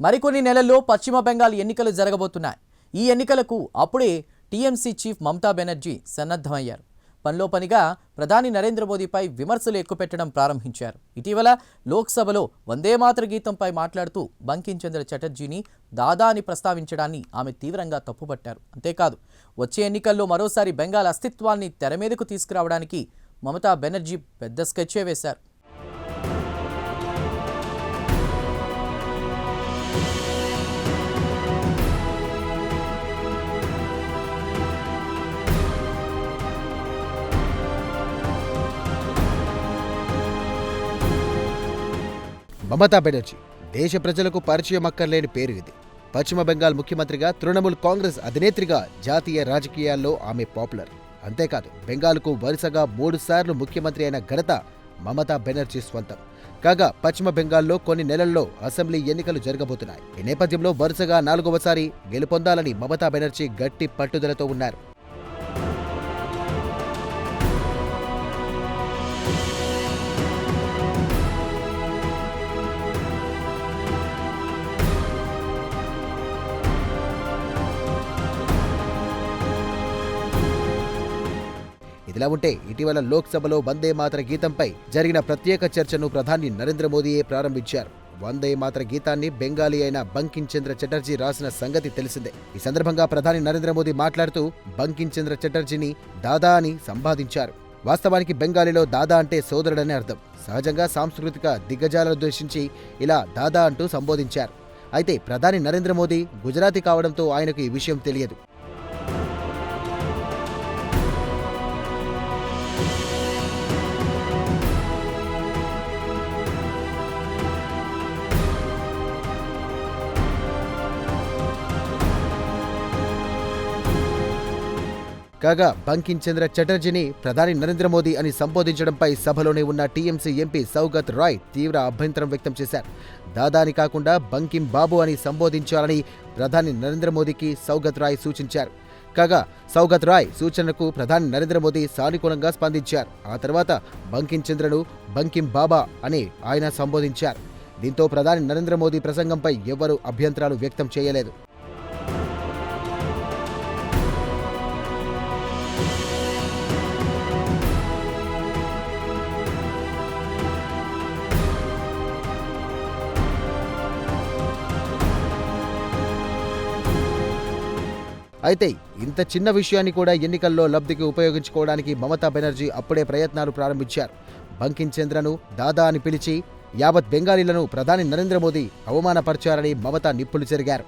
మరికొన్ని నెలల్లో పశ్చిమ బెంగాల్ ఎన్నికలు జరగబోతున్నాయి. ఈ ఎన్నికలకు అప్పుడే టీఎంసీ చీఫ్ మమతా బెనర్జీ సన్నద్ధమయ్యారు. పనిలో పనిగా ప్రధాని నరేంద్ర మోదీపై విమర్శలు ఎక్కుపెట్టడం ప్రారంభించారు. ఇటీవల లోక్సభలో వందే మాతర గీతంపై మాట్లాడుతూ బంకించంద్ర చటర్జీని దాదా అని ప్రస్తావించడాన్ని ఆమె తీవ్రంగా తప్పుపట్టారు. అంతేకాదు వచ్చే ఎన్నికల్లో మరోసారి బెంగాల్ అస్తిత్వాన్ని తెర మీదకు తీసుకురావడానికి మమతా బెనర్జీ పెద్ద స్కెచ్చే వేశారు. మమతా బెనర్జీ. దేశ ప్రజలకు పరిచయం అక్కర్లేని పేరు ఇది. పశ్చిమ బెంగాల్ ముఖ్యమంత్రిగా తృణమూల్ కాంగ్రెస్ అధినేత్రిగా జాతీయ రాజకీయాల్లో ఆమె పాపులర్. అంతేకాదు బెంగాల్కు వరుసగా మూడు సార్లు ముఖ్యమంత్రి అయిన ఘనత మమతా బెనర్జీ స్వంతం. కాగా పశ్చిమ బెంగాల్లో కొన్ని నెలల్లో అసెంబ్లీ ఎన్నికలు జరగబోతున్నాయి. ఈ నేపథ్యంలో వరుసగా నాలుగవసారి గెలుపొందాలని మమతా బెనర్జీ గట్టి పట్టుదలతో ఉన్నారు. ఇదిలా ఉంటే ఇటీవల లోక్సభలో వందే మాతర గీతంపై జరిగిన ప్రత్యేక చర్చను ప్రధాని నరేంద్ర మోదీయే ప్రారంభించారు. వందే మాతర గీతాన్ని బెంగాలీ అయిన బంకిం చంద్ర చటర్జీ రాసిన సంగతి తెలిసిందే. ఈ సందర్భంగా ప్రధాని నరేంద్ర మోదీ మాట్లాడుతూ బంకిం చంద్ర చటర్జీని దాదా అని సంపాదించారు వాస్తవానికి బెంగాలీలో దాదా అంటే సోదరుడని అర్థం. సహజంగా సాంస్కృతిక దిగ్గజాలను ఉద్దేశించి ఇలా దాదా అంటూ సంబోధించారు. అయితే ప్రధాని నరేంద్ర మోదీ గుజరాతీ కావడంతో ఆయనకు ఈ విషయం తెలియదు. కాగా బంకిం చంద్ర చటర్జీని ప్రధాని నరేంద్ర మోదీ అని సంబోధించడంపై సభలోనే ఉన్న టీఎంసీ ఎంపీ సౌగత్ రాయ్ తీవ్ర అభ్యంతరం వ్యక్తం చేశారు. దాదాని కాకుండా బంకిం బాబు అని సంబోధించాలని ప్రధాని నరేంద్ర మోదీకి సౌగత్ రాయ్ సూచించారు. కాగా సౌగత్ రాయ్ సూచనకు ప్రధాని నరేంద్ర మోదీ సానుకూలంగా స్పందించారు. ఆ తర్వాత బంకిం చంద్రను బంకిం బాబా అని ఆయన సంబోధించారు. దీంతో ప్రధాని నరేంద్ర మోదీ ప్రసంగంపై ఎవ్వరూ అభ్యంతరాలు వ్యక్తం చేయలేదు. అయితే ఇంత చిన్న విషయాన్ని కూడా ఎన్నికల్లో లబ్ధికి ఉపయోగించుకోవడానికి మమతా బెనర్జీ అప్పుడే ప్రయత్నాలు ప్రారంభించారు. బంకించంద్రను దాదా అని పిలిచి యావత్ బెంగాలీలను ప్రధాని నరేంద్ర మోదీ అవమానపరిచారని మమతా నిప్పులు జరిగారు.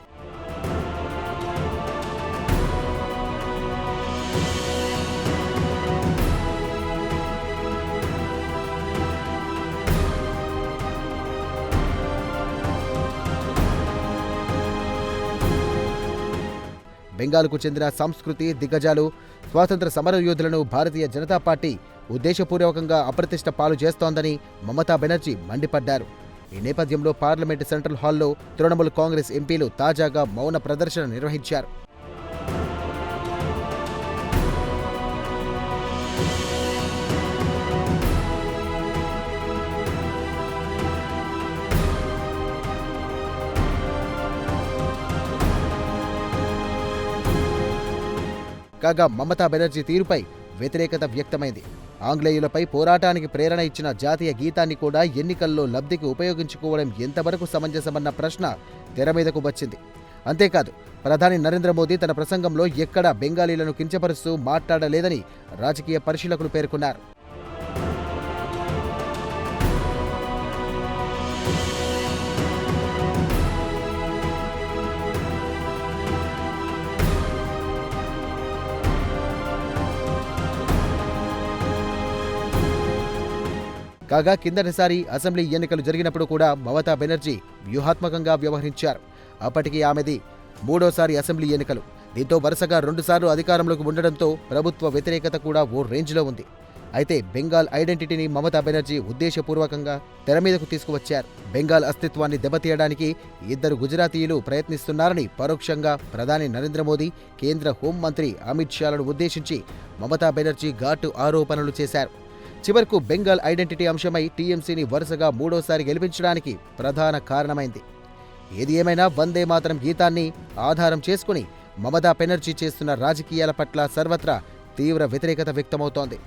బెంగాల్కు చెందిన సంస్కృతి దిగ్గజాలు స్వాతంత్ర సమరయోధులను భారతీయ జనతా పార్టీ ఉద్దేశపూర్వకంగా అప్రతిష్ట పాలు చేస్తోందని మమతా బెనర్జీ మండిపడ్డారు. ఈ నేపథ్యంలో పార్లమెంటు సెంట్రల్ హాల్లో తృణమూల్ కాంగ్రెస్ ఎంపీలు తాజాగా మౌన ప్రదర్శన నిర్వహించారు. కాగా మమతా బెనర్జీ తీరుపై వ్యతిరేకత వ్యక్తమైంది. ఆంగ్లేయులపై పోరాటానికి ప్రేరణ ఇచ్చిన జాతీయ గీతాన్ని కూడా ఎన్నికల్లో లబ్ధికి ఉపయోగించుకోవడం ఎంతవరకు సమంజసమన్న ప్రశ్న తెర మీదకు వచ్చింది. అంతేకాదు ప్రధాని నరేంద్ర మోదీ తన ప్రసంగంలో ఎక్కడా బెంగాలీలను కించపరుస్తూ మాట్లాడలేదని రాజకీయ పరిశీలకులు పేర్కొన్నారు. కాగా కిందటిసారి అసెంబ్లీ ఎన్నికలు జరిగినప్పుడు కూడా మమతా బెనర్జీ వ్యూహాత్మకంగా వ్యవహరించారు. అప్పటికి ఆమెది మూడోసారి అసెంబ్లీ ఎన్నికలు. దీంతో వరుసగా రెండుసార్లు అధికారంలోకి ఉండడంతో ప్రభుత్వ వ్యతిరేకత కూడా ఓ రేంజ్లో ఉంది. అయితే బెంగాల్ ఐడెంటిటీని మమతా బెనర్జీ ఉద్దేశపూర్వకంగా తెర మీదకు తీసుకువచ్చారు. బెంగాల్ అస్తిత్వాన్ని దెబ్బతీయడానికి ఇద్దరు గుజరాతీయులు ప్రయత్నిస్తున్నారని పరోక్షంగా ప్రధాని నరేంద్ర మోదీ కేంద్ర హోంమంత్రి అమిత్ షాలను ఉద్దేశించి మమతా బెనర్జీ ఘాటు ఆరోపణలు చేశారు. చివరకు బెంగాల్ ఐడెంటిటీ అంశమై టీఎంసీని వరుసగా మూడోసారి గెలిపించడానికి ప్రధాన కారణమైంది. ఏది ఏమైనా వందే మాత్రం గీతాన్ని ఆధారం చేసుకుని మమతా బెనర్జీ చేస్తున్న రాజకీయాల పట్ల సర్వత్రా తీవ్ర వ్యతిరేకత వ్యక్తమవుతోంది.